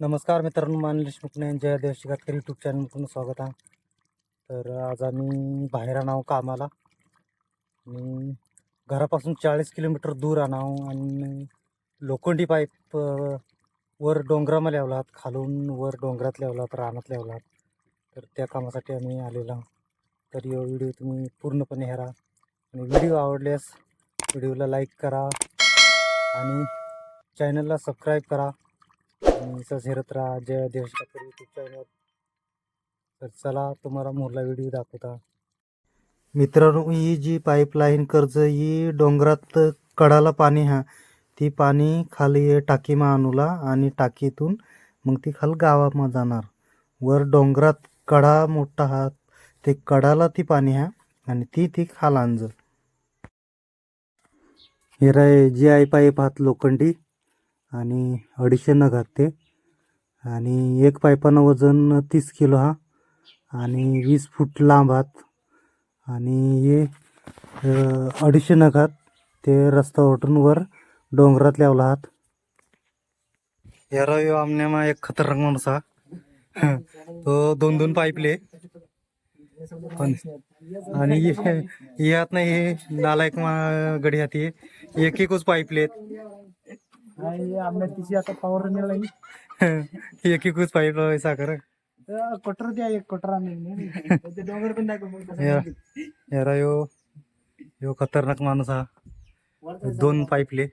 नमस्कार मित्रांनो मानलेश देशमुखने जय देव शिकातकर यूट्यूब चॅनलमधून स्वागत आहे. तर आज आम्ही बाहेर आणाव कामाला. आणि घरापासून चाळीस किलोमीटर दूर आणाव आणि लोखंडी पाईप वर डोंगरामध्ये लावलात खालून वर डोंगरात लावलात रानात लावलात तर त्या कामासाठी आम्ही आलेलो तर यो व्हिडिओ तुम्ही पूर्णपणे हेरा आणि व्हिडिओ आवडल्यास व्हिडिओला लाईक करा. आणि चॅनलला सबस्क्राईब करा. आणि असंच हेरत राहा. जय देश यूट्यूब चॅनल तर चला तुम्हाला मोरला व्हिडिओ दाखवता. मित्रांनो ही जी पाईपलाईन कर्ज ही डोंगरात कडाला पाणी हा ती पाणी खाली टाकीमा आणूला आणि टाकीतून मग ती खाल गावामध्ये जाणार. वर डोंगरात कडा मोठा हा ते कडाला ती पाणी हा आणि ती ती खाल आणज. हिरा जी आई पाईप हात लोखंडी. आणि अडीचशे नग आहेत ते आणि एक पाईपानं वजन तीस किलो हा. आणि वीस फूट लांब आहात आणि हे अडीचशे नग आहात ते रस्ता ओटून वर डोंगरात लावला आहात या यो आमनेमा एक खतरनाक माणूस हा. तो दोन दोन पाईपले पण आणि यात नाही हे नालायक मा- गडी हाती. एक एकच पाईपले तिची आता पॉवर मिळाली एक एकच पाईप साखर कोटर द्या एक कोटर डोंगर पण या. यारा यो यो खतरनाक माणूस हा. दोन पाईपले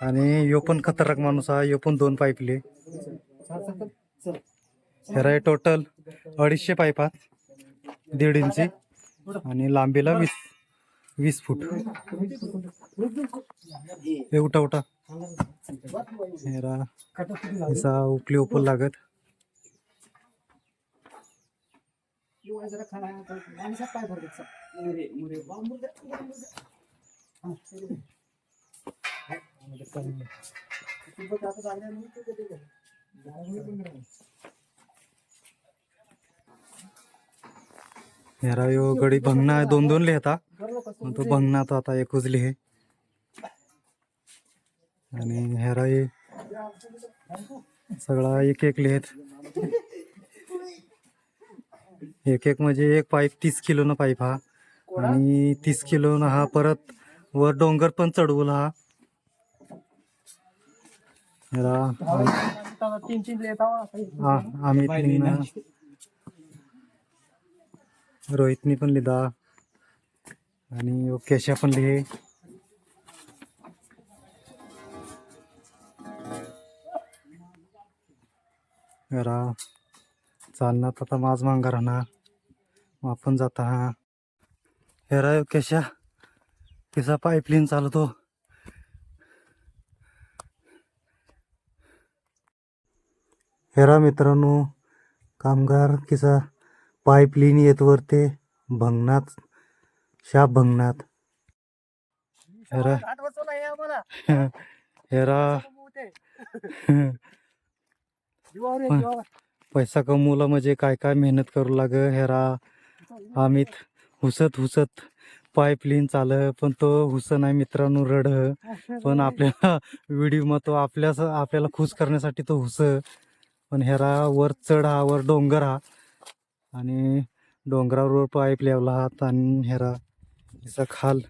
आणि यो पण खतरनाक माणूस हा यो पण दोन पाईपले यारा टोटल अडीचशे पाईपात दीड इंची आणि लांबीला वीस. वीस फूट. हे उठा उठा. हेरा उकली उपली उपल लागत. हेरा यो गडी भंगना दोन दोन लिहता तो भंगना तो आता एकच लिहे आणि हेरा हे सगळा एक एक लिहित एक एक म्हणजे एक पाईप तीस किलोनं पाईप हा. आणि तीस किलोनं हा परत वर डोंगर पण चढवला हा. हा आम्ही रोहितनी पण लिहिला आणि केशा पण लिहे जरा चालण्यात आता माझ मांगा राहणार. आपण जाता हा. हेरा केशा तिचा पाईपलाईन चालवतो. हेरा मित्रांनो कामगार किसा पाईपलाईन येत वरते भंगणात शाप भंगणात हेरा हेरा पैसा कमवला म्हणजे काय काय मेहनत करू लाग हेरा आम्ही हुसत हुसत पाईपलाईन चाल पण तो हुस नाही मित्रांनो रड. पण आपल्याला व्हिडिओ मग तो आपल्या आपल्याला खुश करण्यासाठी तो हुस. पण हेरा वर चढ हा वर डोंगर हा. आणि डोंगरावर पाईप लावला हात आणि हेरा तिचा खाल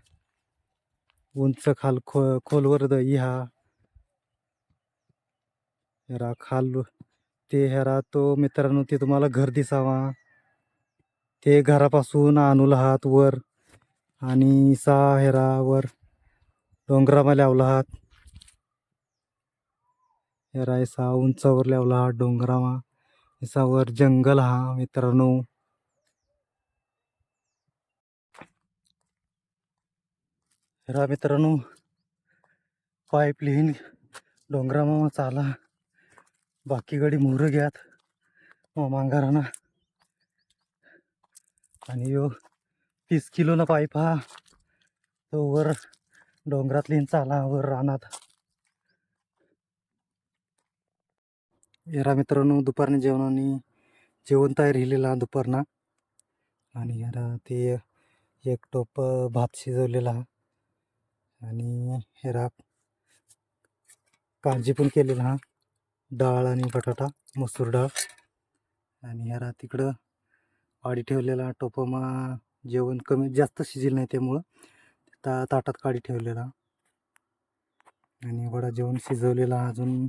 उंच खाल खो खोलवर दही हा हेरा खाल ते हेरा तो मित्रांनो ते तुम्हाला घर दिसावा. ते घरापासून आणू हात वर आणि सा हेरा वर डोंगरामध्ये लावला आहात. हेरा सा उंचावर लावला आहात डोंगरामा. ऐसा वर जंगल हा मित्रांनो. हेरा मित्रांनो पाईप लिहीन डोंगरामा चाला. बाकी गडी मोहरं घ्यात. मग मांगाराना. आणि यो तीस किलोला पाईप हा तो वर डोंगरात लिहीन चाला वर रानात. यारा मित्रांनो दुपारने जेवणाने जेवण तयार राहिलेला दुपारना. आणि यारा ते एक टोप भात शिजवलेला. आणि हे राख कांजी पण केलेलं हा. डाळ आणि बटाटा मसूर डाळ. आणि ह्याला तिकडं वाडी ठेवलेला टोपमा जेवण कमी जास्त शिजेल नाही त्यामुळं. ता ताटात काढी ठेवलेला. आणि वडा जेवण शिजवलेला अजून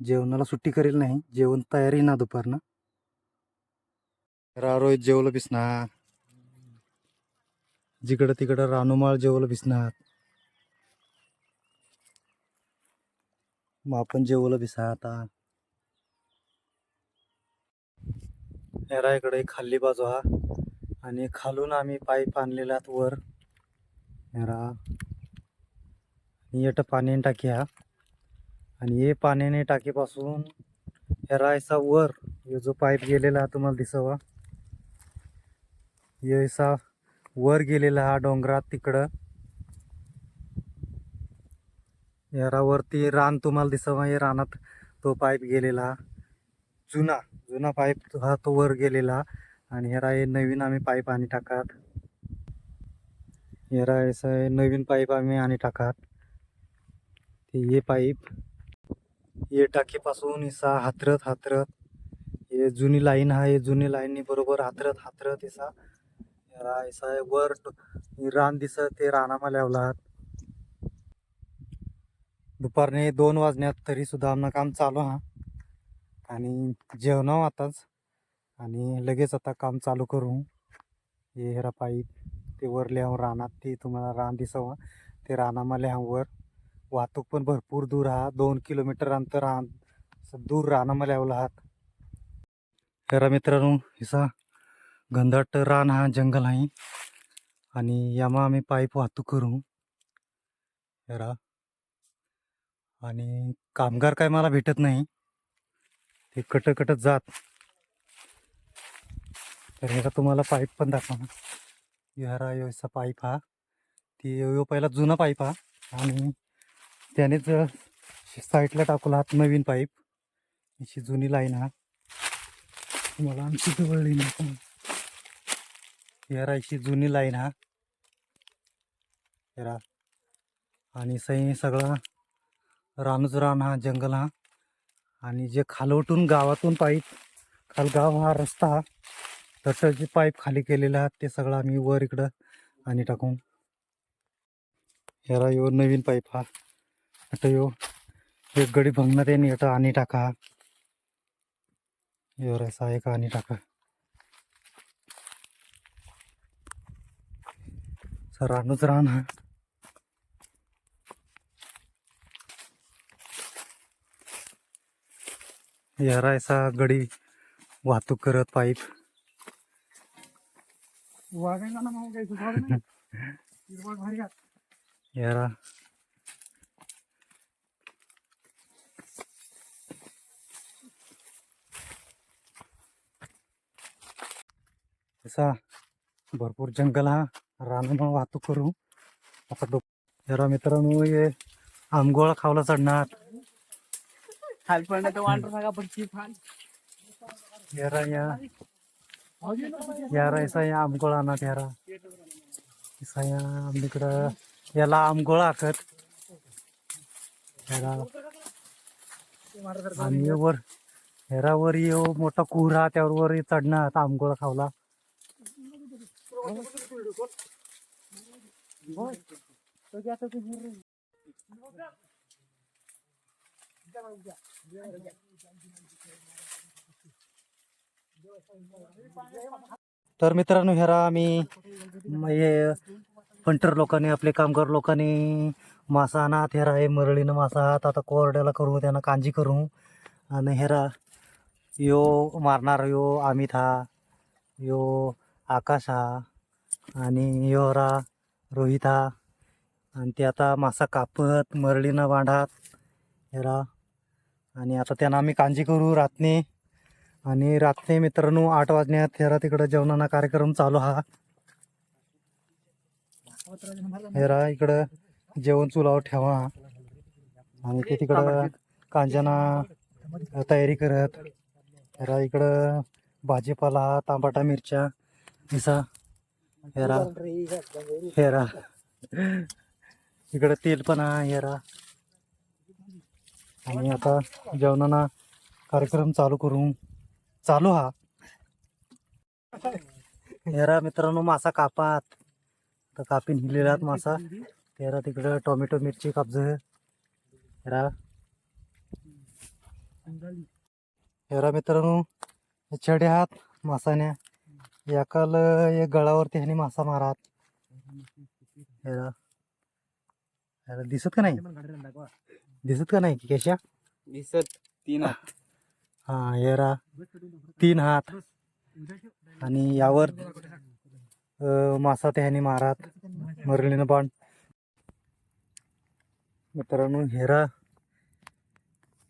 जेवणाला सुट्टी करेल नाही. जेवण तयारी ना दुपारनं. रा रोहित जेवलं बिसणार. जिकडं तिकडं रानोमाळ जेवलं बिसणार. मग आपण जेवलं बिसा आता. हेरा इकडे खाल्ली बाजू हा. आणि खालून आम्ही पाईप आणलेला वर. हेरा येट पाण्याने टाकी हा. आणि हे पाण्याने टाकीपासून हेरा वर हे जो पाईप गेलेला हा तुम्हाला दिसावा. येसा वर गेलेला हा डोंगरात तिकडं. यारावरती रान तुम्हाला दिसावा हे रानात तो पाईप गेलेला. जुना जुना पाईप हा तो वर गेलेला आणि हेरा हे नवीन आम्ही पाईप आणि टाकात. हेरा असं हे नवीन पाईप आम्ही आणि टाकात. ते हे पाईप हे टाकीपासून इसा हातरत हातरत. हे जुनी लाईन हा हे जुनी लाईननी बरोबर हातरत हातरत इसा. हेरा इसा वर रान दिसत ते रानामा लावलात. दुपारने दोन वाजण्यात तरीसुद्धा आमचं काम चालू हा आणि जेवणाव आताच. आणि लगेच आता काम चालू करू. हे हेरा पाईप ते वर लिहावं रानात ते तुम्हाला रान दिसावं. ते रानामा लिहावर वाहतूक पण भरपूर दूर हा दोन किलोमीटर अंतर रान दूर रानामा लावला आहात हेरा मित्रांनो हिसा गंधाट रान हा जंगल आहे. आणि यामा आम्ही पाईप वाहतूक करू. हेरा. आणि कामगार काय मला भेटत नाही. ते कट कटत जात. तर ह्याचा तुम्हाला पाईप पण दाखवा विहारा योचा पाईप हा. ती यो पहिला जुना पाईप हा. आणि त्यानेच साईडला टाकला हात नवीन पाईप. अशी जुनी लाईन हा. तुम्हाला आमची जवळ येईल ह्यारा अशी जुनी लाईन हा. आणि सही सगळा रानच रान हा जंगल हा. आणि जे खालवटून गावातून पाईप खालगाव हा रस्ता हा. तसं जे पाईप खाली केलेलं आहे ते सगळं आम्ही वर इकडं आणि टाकू ह्याला यो नवीन पाईप हा. आता यो एक गडी भंगणार येणे येतं आणि टाका यो रसा एक आणि टाका. सर रानच रान हा. यारा असा गडी वाहतूक करत पाईप. वागायला ना मग काही सुधार नाही. हिरवळ भारी घात. यारा. भरपूर जंगल हा. रानामा वाहतूक करू. आता डोक यारा मित्रांनो हे आंबगोळा खावला चढणार. खाली पडलं तर वांडर सांगा पण ती फान यारा या. यारा ऐसा या आमगोळा ना यारा. ऐसा या आमच्याकडं याला आमगोळा आखत. यारा. आणि वर हेरावर येऊ मोठा कुरा त्यावर वर चढणार आमगोळा खावला. तर मित्रांनो ह्यारा आम्ही हे पंटर लोकांनी आपले कामगार लोकांनी मासा आणत हेरा हे मरळीनं मासा आहात आता कोरड्याला करू त्यांना कांजी करू. आणि हेरा यो मारणार यो अमित हा यो आकाश हा आणि यो हरा रोहित हा. आणि ते आता मासा कापत मरळीनं बांधात हेरा आणि आता त्यांना आम्ही कांजी करू रातने. आणि रात्री मित्रांनो आठ वाजण्यात हेरा तिकडं जेवणाचा कार्यक्रम चालू हा. हेरा इकडं जेवण चुलावर ठेवा. आणि ते तिकडं कांजना तयारी करत. हेरा इकडं भाजीपाला तांबाटा मिरच्या हिसा हेरा हेरा. इकडं तेल पण हा हेरा. आणि आता जेवणाना कार्यक्रम चालू करू. चालू हा. हेरा मित्रांनो मासा कापात. तर कापीन हिलेला मासा. तेरा तिकडं टोमॅटो मिरची कापज. हेरा हेरा मित्रांनो छडे आहात मासाने. एकाल एक गळावरती ह्याने मासा मारात. हेरा हेरा दिसत का नाही? दिसत का नाही की कशा? दिसत. तीन हा हेरा तीन हात. आणि यावर मासा त्याने मारात. मरलीनं पण मित्रांनो हेरा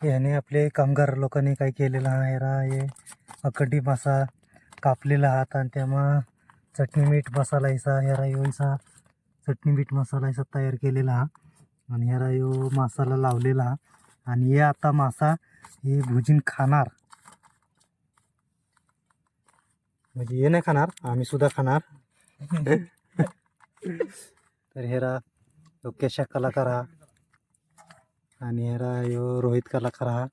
ह्याने आपले कामगार लोकांनी काय केलेलं हा हेरा हे अकड्डी मासा कापलेला हात आणि त्यामुळं चटणी मीठ मसाला हिसा हेरा हिसा चटणी मीठ मसाला हिसा तयार केलेला हा. आणि हेरा यो मासाला लावलेला. हा आणि हे आता मासा हे भुजीन खाणार. म्हणजे हे नाही खाणार आम्ही सुद्धा खाणार. तर हेरा यो केशा कलाकार हा आणि हेरा यो रोहित कलाकार हा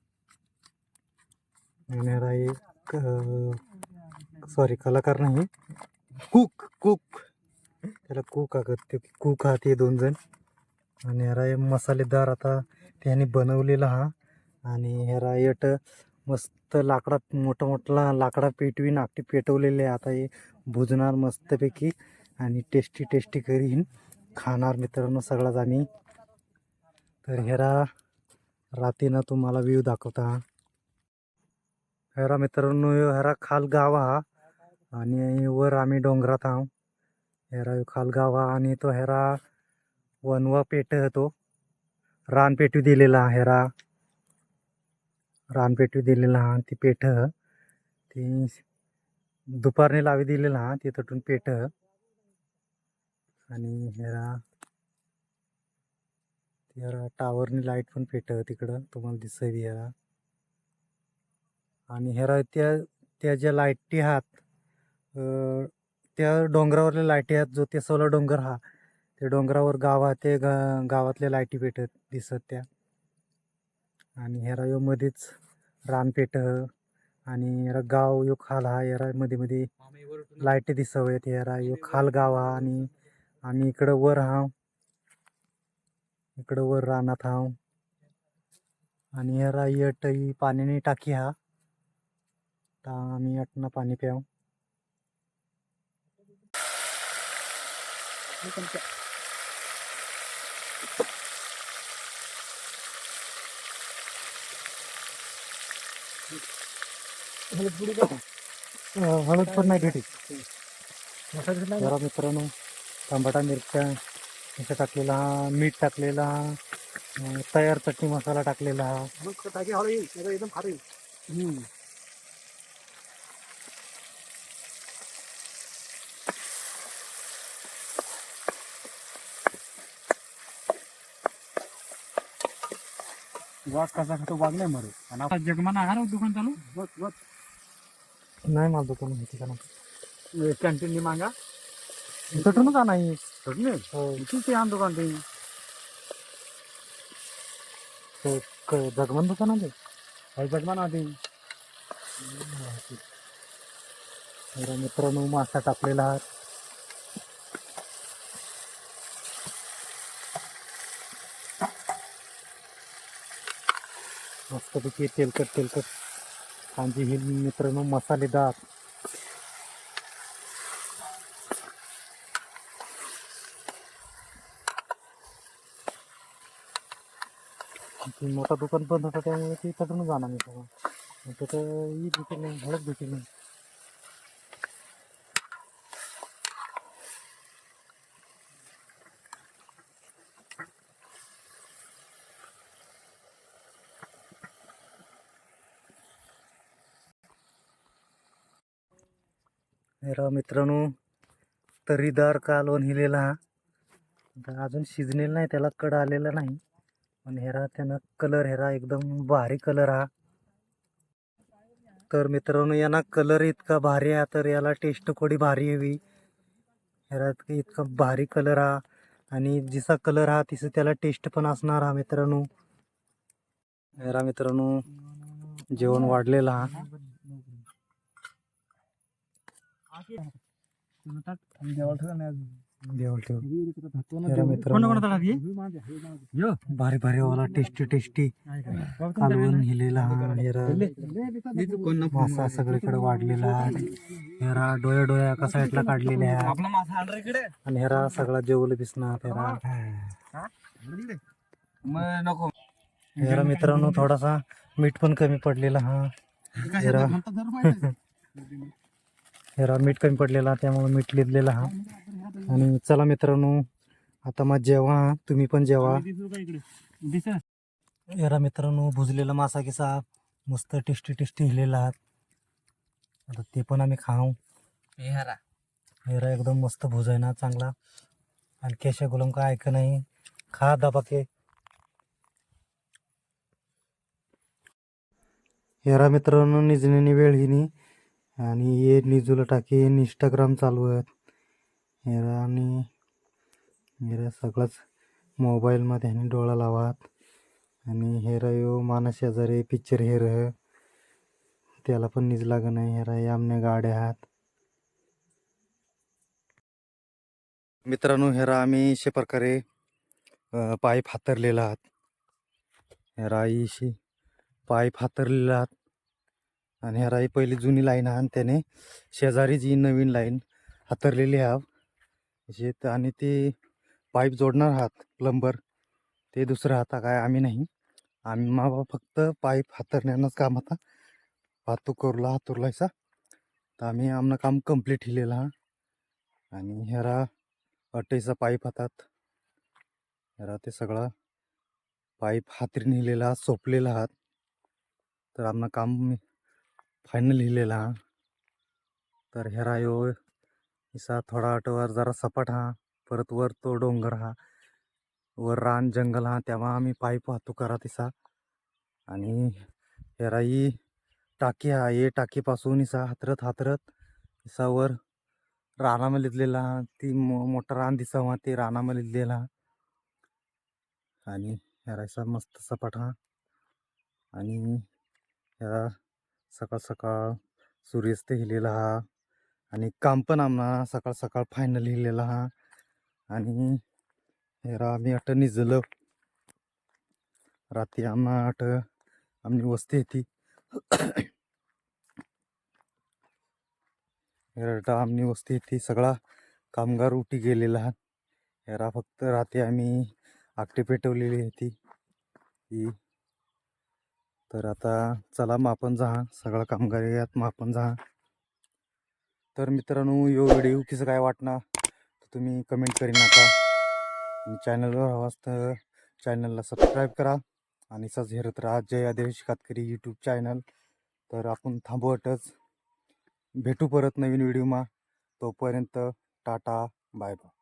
आणि हेरा एक सॉरी कलाकार नाही. Cook cook. त्याला कुक ಆಗत ते कुक हा ते दोन जण. आणि हेरा मसालेदार आता त्याने बनवलेला हा. आणि हेरा येट मस्त लाकडा मोठा मोठा लाकडा पेटवी नाकटी पेटवलेले आता हे भुजणार मस्तपैकी आणि टेस्टी टेस्टी करीन खाणार मित्रांनो सगळाच आम्ही. तर हेरा रातीनं तुम्हाला व्ह्यू दाखवता हेरा मित्रांनो हेरा खाल गाव हा आणि वर आम्ही डोंगरात आहो. हेरा खाल गाव हा आणि तो हेरा वनवा पेट तो। रान दिलेला हेरा रा। पेटवी दिलेला हा ती पेठ ती दुपारने लावी दिलेला हा ती तटून पेठ आणि हेरा हेरा टावरनी लाइट पण पेट तिकडं तुम्हाला दिसत हेरा आणि हेरा त्या त्या ज्या लाईटी आहात त्या डोंगरावरल्या लाईटी आहेत जो ते सोला डोंगर हा ते डोंगरावर गाव ते गा गावातल्या लाईटी पेटत दिसत त्या. आणि हेरा यो मध्येच रान पेट आणि हेरा गाव यो खाल हा हेरा मध्ये मध्ये लाईटी दिसवत हेरा यो खाल गाव हा आणि आम्ही इकडं वर हा इकडं वर रानात हाव. आणि हेरा यट ही पाण्याने टाकी हा. आम्ही अटना पाणी प्याव. हळद पण नाही भेटी जरा मित्रांनो टमाटा मिरच्या मिरच्या टाकलेला हा मीठ टाकलेला हा तयार चटणी मसाला टाकलेला हा. एकदम वाघ कसा खातो वाघ नाही मरू. आणि जगमाना आहार दुकान चालू? बस बस नाही मला दुकान माहिती का नाही कॅन्टीन मागा? तटून का नाही? चटणी हो, किती आण दुकान ते. ते क- जगमन दुकान काही जगमान आधी मित्रांनो मासा टाकलेला हा मस्तपैकी तेलकट तेलकट. कांजी ही मित्रांनो मसालेदार. मोठा दुकान बंद होता त्यामुळे ते तटून जाणार मी सगळं तिथं ही भेटेल नाही हळद भेटेल. नाही हेरा मित्रांनो तरीदार कालवण हिलेला हा? अजून शिजलेला नाही त्याला कड आलेला नाही. पण हेरा त्यानं कलर हेरा एकदम भारी कलर हा. तर मित्रांनो यांना कलर इतका भारी आहे तर याला टेस्ट थोडी भारी हवी हेरा इतका- इतका भारी कलर हा. आणि जिसा कलर हा तिसं त्याला टेस्ट पण असणार हा मित्रांनो. हेरा मित्रांनो जेवण वाढलेलं हा जेवण ठेव हेरा मित्रांनो भारी भारी वाला टेस्टी टेस्टी. कालवण हिलेला हा हेरा. मासा सगळीकडे वाढलेला हेरा डोया डोया एका साईडला काढलेल्या आहे आपला मासा आण रे इकडे. आणि हेरा सगळा जेवलं दिसणार हेरा. नको. हेरा मित्रांनो थोडासा मीठ पण कमी पडलेला हा. हेरा. हेरा मीठ कमी पडलेला त्यामुळे मीठ लिहिलेला हा. आणि चला मित्रांनो आता मग जेवा तुम्ही पण जेवा. दिस हेरा मित्रांनो भुजलेला मासा किसा मस्त टेस्टी टेस्टी हिलेला आहात आता ते पण आम्ही खाऊ. हेरा. एकदम मस्त भुजाय ना चांगला. आणि केशा गुलम का ऐक नाही. खा दबाके. हेरा मित्रांनो निजण्यानी वेळ हिनी आणि ये निजूला टाकी इंस्टाग्राम चालू आहेत. हेरा आणि हेरा सगळंच मोबाईलमध्ये ह्यानी डोळा लावात. आणि हेरा यो मानस शेजारी पिक्चर हेर त्याला पण निज लाग नाही हेरा या आमने गाड्या आहात. मित्रांनो हेरा आम्ही अशा प्रकारे अ, पाईप हातरलेला आहात. हेरा आईशी पाईप हातरलेला आहात. आणि ह्या ही पहिली जुनी लाईन आहे आणि त्याने शेजारी जी नवीन लाईन हातरलेली आहे. आणि ती पाईप जोडणार आहात प्लंबर ते दुसरं हाता काय आम्ही नाही. आम्ही मा फक्त पाईप हातरण्यानंच काम आता वाहतूक करूला हातुरलायचा तर आम्ही आमनं काम कंप्लीट हिलेलं हा आणि ह्यारा अटेचा पाईप हातात. ह्यारा ते सगळा पाईप हातरी नेलेला सोपलेला आहात. तर आमनं काम फायनल लिहिलेला. तर हेरा यो इसा थोडा आटवर जरा सपाट हा परत वर तो डोंगर हा. वर रान जंगल हा तेव्हा आम्ही पाईप वाहतूक करा तिसा. आणि हेरा ही टाकी हा ये टाकीपासून इसा हातरत हातरत इसा वर रानामध्ये लिहिलेला हा. ती मो मोठा रान दिसावा ते रानामध्ये लिहिलेला आणि हेरा मस्त सपाट हा. आणि ह्या सकाळ सकाळ सूर्यास्त हिलेला हा आणि काम पण आमना सकाळ सकाळ फायनल लिहिलेला हा आणि हेरा आम्ही अट निजलं. रात्री आम्हा अट आमनी वस्ती येते हेरा आमनी वस्ती येते सगळा कामगार उठी गेलेला हा. हेरा फक्त रात्री आम्ही आकटे पेटवलेली होती ही तर आता चला मापन जा सगळा कामगार यात मापन जा तर मित्रांनो यो व्हिडिओ कसं काय वाटणार तर तुम्ही कमेंट करी नका. चॅनलवर हवास तर चॅनलला सबस्क्राईब करा. आणि सच हेरत राहा. जय आदेश कातकरी यूट्यूब चॅनल. तर आपण थांबवटच भेटू परत नवीन व्हिडिओमा तोपर्यंत टाटा बाय बाय